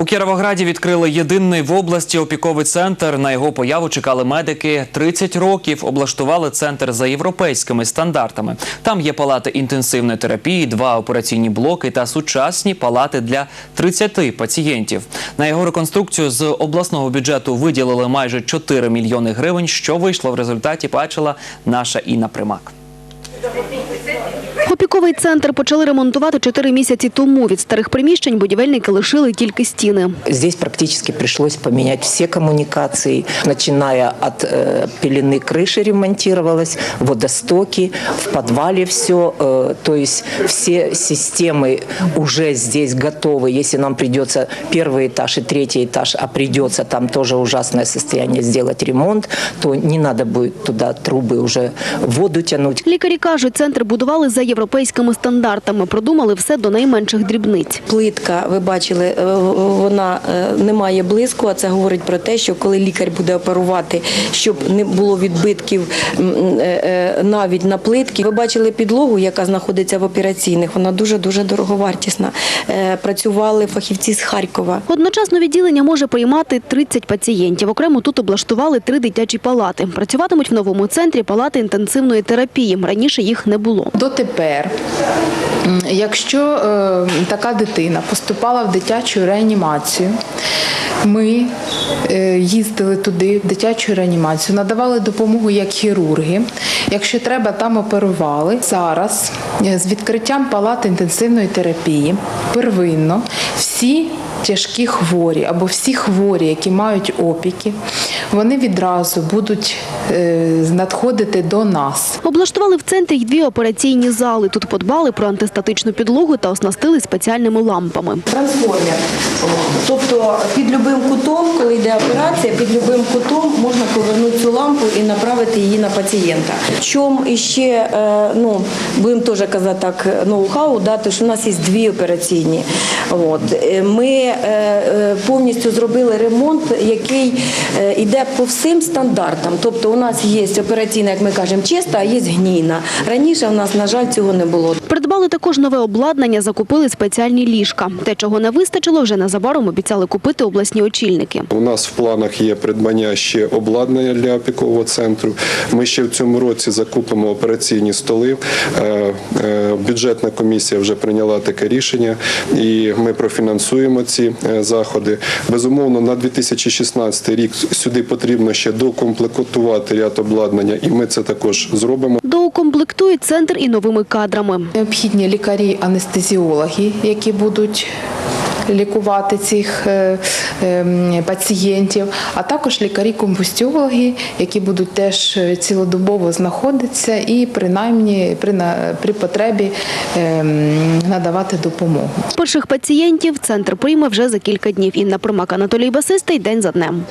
У Кіровограді відкрили єдиний в області опіковий центр. На його появу чекали медики 30 років. Облаштували центр за європейськими стандартами. Там є палати інтенсивної терапії, два операційні блоки та сучасні палати для 30 пацієнтів. На його реконструкцію з обласного бюджету виділили майже 4 мільйони гривень. Що вийшло в результаті, бачила наша Інна Примак. Опіковий центр почали ремонтувати чотири місяці тому. Від старих приміщень будівельники лишили тільки стіни. Здесь практически пришлось поменять все коммуникации, начиная от э, пелены крыши ремонтировалась, водостоки, в подвале все, э, то есть все системы уже здесь готовы. Если нам придется первый этаж и третий этаж, а придется там тоже ужасное состояние сделать ремонт, то не надо будет туда трубы уже воду тянуть. Лікарі кажуть, центр будували за європейськими стандартами. Продумали все до найменших дрібниць. Плитка, ви бачили, е, вона е, не має блиску, а це говорить про те, що коли лікар буде оперувати, щоб не було відбитків е, навіть на плитки. Ви бачили підлогу, яка знаходиться в операційних. Вона дуже дуже дороговартісна. Працювали фахівці з Харкова. Одночасно відділення може приймати 30 пацієнтів. Окремо тут облаштували три дитячі палати. Працюватимуть в новому центрі палати інтенсивної терапії. Раніше їх не було. Дотепер, м, якщо е, така дитина поступала в дитячу реанімацію, ми е, їздили туди, в дитячу реанімацію, надавали допомогу як хірурги. Якщо треба, там оперували. Зараз е, з відкриттям палати інтенсивної терапії первинно всі тяжкі хворі або всі хворі, які мають опіки, вони відразу будуть е, надходити до нас. Облаштували в центрі й дві операційні зали. Тут подбали про антистатичну підлогу та оснастили спеціальними лампами. Трансформер. Тобто під любим кутом, коли йде операція, під любим кутом можна повернути цю лампу і направити її на пацієнта. Чому іще, е, ну, будемо теж казати так, ноу-хау, да, то що у нас є дві операційні. От. Е, Ми е, е, повністю зробили ремонт, який е, йде по всім стандартам. Тобто у нас є операційна, як ми кажемо, чиста, а є гнійна. Раніше у нас, на жаль, цього не було. Придбали також нове обладнання, закупили спеціальні ліжка. Те, чого не вистачило, вже незабаром обіцяли купити обласні очільники. У нас в планах є придбання ще обладнання для опікового центру. Ми ще в цьому році закупимо операційні столи. Е, е, Бюджетна комісія вже прийняла таке рішення, і ми профінансуємо ці е, заходи. Безумовно, на 2016 рік сюди потрібно ще докомплектувати ряд обладнання, і ми це також зробимо. Доукомплектують центр і новими кадрами. Необхідні лікарі-анестезіологи, які будуть лікувати цих е, ем, пацієнтів, а також лікарі-комбустіологи, які будуть теж цілодобово знаходитися і принаймні при, на- при потребі ем, надавати допомогу. Перших пацієнтів центр прийме вже за кілька днів. Інна Примак, Анатолій Басистий. День за днем.